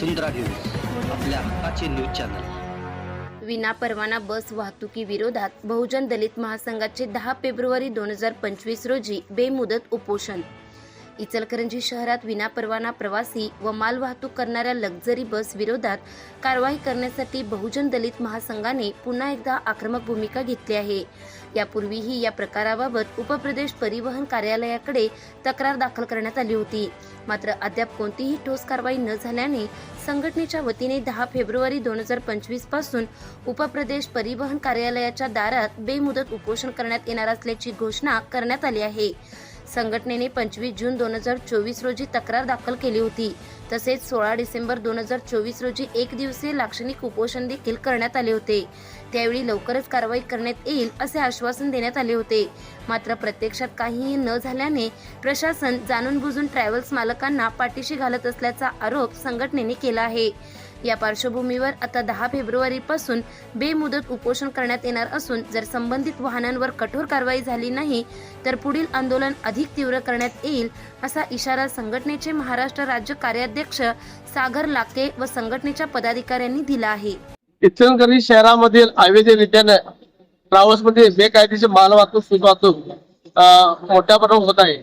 वसुंधरा news आपल्या हक्काचे news channel. विना परवाना बस वाहतुकी विरोधात बहुजन दलित महासंघाचे दहा फेब्रुवारी दोन हजार पंचवीस रोजी बेमुदत उपोषण. इचलकरंजी शहरात विनापरवाना प्रवासी व मालवाहतूक करणाऱ्या लक्झरी बस विरोधात कारवाई करण्यासाठी बहुजन दलित महासंघाने पुन्हा एकदा आक्रमक भूमिका घेतली आहे. यापूर्वीही या प्रकाराबाबत उपप्रदेश परिवहन कार्यालयाकडे तक्रार दाखल करण्यात आली होती. मात्र अद्याप कोणतीही ठोस कारवाई न झाल्याने संघटनेच्या वतीने दहा फेब्रुवारी दोन हजार पंचवीसपासून उपप्रदेश परिवहन कार्यालयाच्या दारात बेमुदत उपोषण करण्यात येणार असल्याची घोषणा करण्यात आली आहे. संघटनेने पंचवीस जून दोन हजार चोवीस रोजी तक्रार दाखल केली होती. तसेच सोळा डिसेंबर दोन हजार चोवीस रोजी एक दिवसीय लाक्षणिक उपोषण देखील करण्यात आले होते. त्यावेळी लवकरच कारवाई करण्यात येईल असे आश्वासन देण्यात आले होते. मात्र प्रत्यक्षात काहीही न झाल्याने प्रशासन जाणून बुजून ट्रॅव्हल्स मालकांना पाठीशी घालत असल्याचा आरोप संघटनेने केला आहे. या पार्श्वभूमीवर आता दहा फेब्रुवारी पासून बेमुदत उपोषण करण्यात येणार असून जर संबंधित वाहनांवर कठोर कारवाई झाली नाही तर पुढील आंदोलन अधिक तीव्र करण्यात येईल असा इशारा संघटनेचे महाराष्ट्र राज्य कार्याध्यक्ष सागर लाके व संघटनेच्या पदाधिकाऱ्यांनी दिला आहे. इचलकरंजी शहरामधील अवैधरित्याने ट्रॅव्हल्समध्ये बेकायदेशीर माल वाहतूक वाहतूक मोठ्या प्रमाणात होत आहे.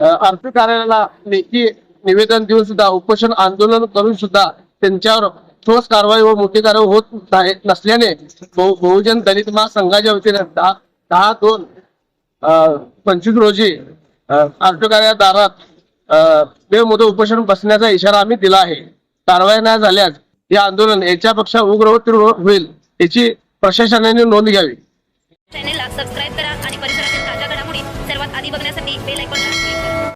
अं, आर्थिक कार्यालयाला लेखी निवेदन देऊन सुद्धा उपोषण आंदोलन करून सुद्धा त्यांच्यावर ठोस कारवाई व मोठी कारवाई होत नसल्याने बहुजन दलित महासंघाच्या वतीने दहा दहा दोन पंचवीस रोजी अं, दारात अं, बेमुदत उपोषण बसण्याचा इशारा आम्ही दिला आहे. कारवाई नाही झाल्यास हे आंदोलन याच्यापेक्षा उग्र होईल याची प्रशासनाने नोंद घ्यावी. चॅनेलला सबस्क्राईब करा आणि परिसरातील ताज्या घडामोडी सर्वात आधी बघण्यासाठी बेल आयकॉन